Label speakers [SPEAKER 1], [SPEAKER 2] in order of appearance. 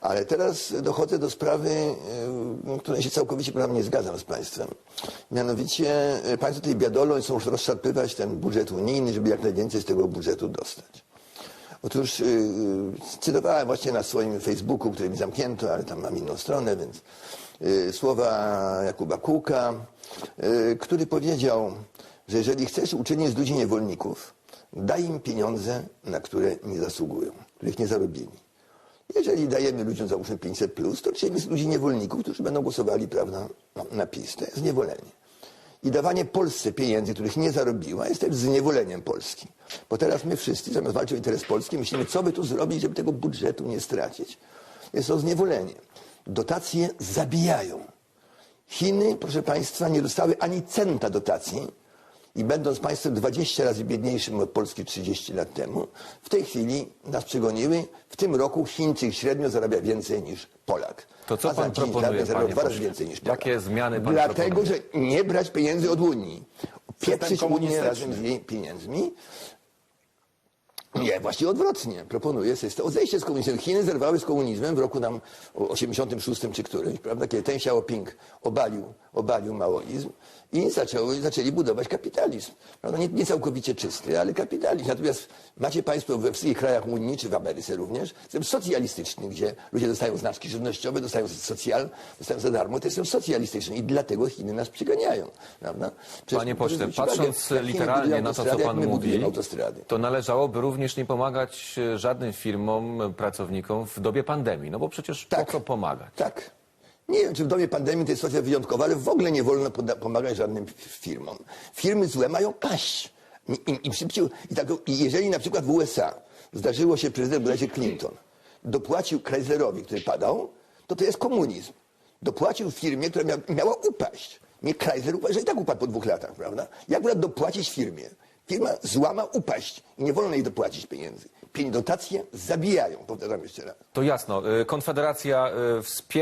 [SPEAKER 1] Ale teraz dochodzę do sprawy, y, której się całkowicie prawda, nie zgadzam z państwem. Mianowicie y, państwo tutaj biadolą chcą rozszarpywać ten budżet unijny, żeby jak najwięcej z tego budżetu dostać. Otóż yy, cytowałem właśnie na swoim Facebooku, który mi zamknięto, ale tam mam inną stronę, więc yy, słowa Jakuba Kułka, yy, który powiedział, że jeżeli chcesz uczynić z ludzi niewolników, daj im pieniądze, na które nie zasługują, których nie zarobili. Jeżeli dajemy ludziom załóżmy 500 plus, to czyjemy z ludzi niewolników, którzy będą głosowali prawda, na PiS. To jest zniewolenie. I dawanie Polsce pieniędzy, których nie zarobiła, jest też zniewoleniem Polski. Bo teraz my wszyscy, zamiast walczyć o interes Polski, myślimy, co by tu zrobić, żeby tego budżetu nie stracić. Jest to zniewolenie. Dotacje zabijają. Chiny, proszę Państwa, nie dostały ani centa dotacji i będąc państwem 20 razy biedniejszym od Polski 30 lat temu, w tej chwili nas przegoniły. W tym roku Chińczyk średnio zarabia więcej niż Polak.
[SPEAKER 2] To co
[SPEAKER 1] A za
[SPEAKER 2] pan
[SPEAKER 1] 10
[SPEAKER 2] proponuje,
[SPEAKER 1] lat zarabia
[SPEAKER 2] panie
[SPEAKER 1] dwa razy więcej niż Polak.
[SPEAKER 2] Jakie zmiany pan
[SPEAKER 1] Dlatego,
[SPEAKER 2] proponuje?
[SPEAKER 1] że nie brać pieniędzy od Unii. Pieprzyć Unię razem z jej pieniędzmi. Nie, właśnie odwrotnie. Proponuję system. Odejście z komunizmem. Chiny zerwały z komunizmem w roku tam 86 czy którymś, prawda, kiedy Ten Xiaoping obalił, obalił maoizm i zaczęły, zaczęli budować kapitalizm. Prawda, nie, nie całkowicie czysty, ale kapitalizm. Natomiast macie państwo we wszystkich krajach Unii, czy w Ameryce również, system socjalistyczny, gdzie ludzie dostają znaczki żywnościowe, dostają socjal, dostają za darmo. To jest system socjalistyczny i dlatego Chiny nas przyganiają. Prawda? Przecież
[SPEAKER 2] Panie pośle,
[SPEAKER 1] uwagę,
[SPEAKER 2] patrząc
[SPEAKER 1] Chiny
[SPEAKER 2] literalnie na to, co pan mówi, to należałoby również nie pomagać e, żadnym firmom, pracownikom w dobie pandemii. No bo przecież
[SPEAKER 1] Tak.
[SPEAKER 2] po co pomagać?
[SPEAKER 1] Tak. Nie wiem, czy w dobie pandemii to jest sytuacja wyjątkowa, ale w ogóle nie wolno pomagać żadnym firmom. Firmy złe mają paść. Im szybciej. I, tak, I jeżeli na przykład w USA zdarzyło się prezydent bodajże Clinton dopłacił Chryslerowi, który padał, to to jest komunizm. Dopłacił firmie, która mia, miała upaść. Nie Chrysler upadł, że i tak upadł po dwóch latach, prawda? Jak akurat dopłacić firmie? Firma złama upaść i nie wolno jej dopłacić pieniędzy. Dotacje zabijają, powtarzam jeszcze raz.
[SPEAKER 2] To jasno. e, Konfederacja e, wspiera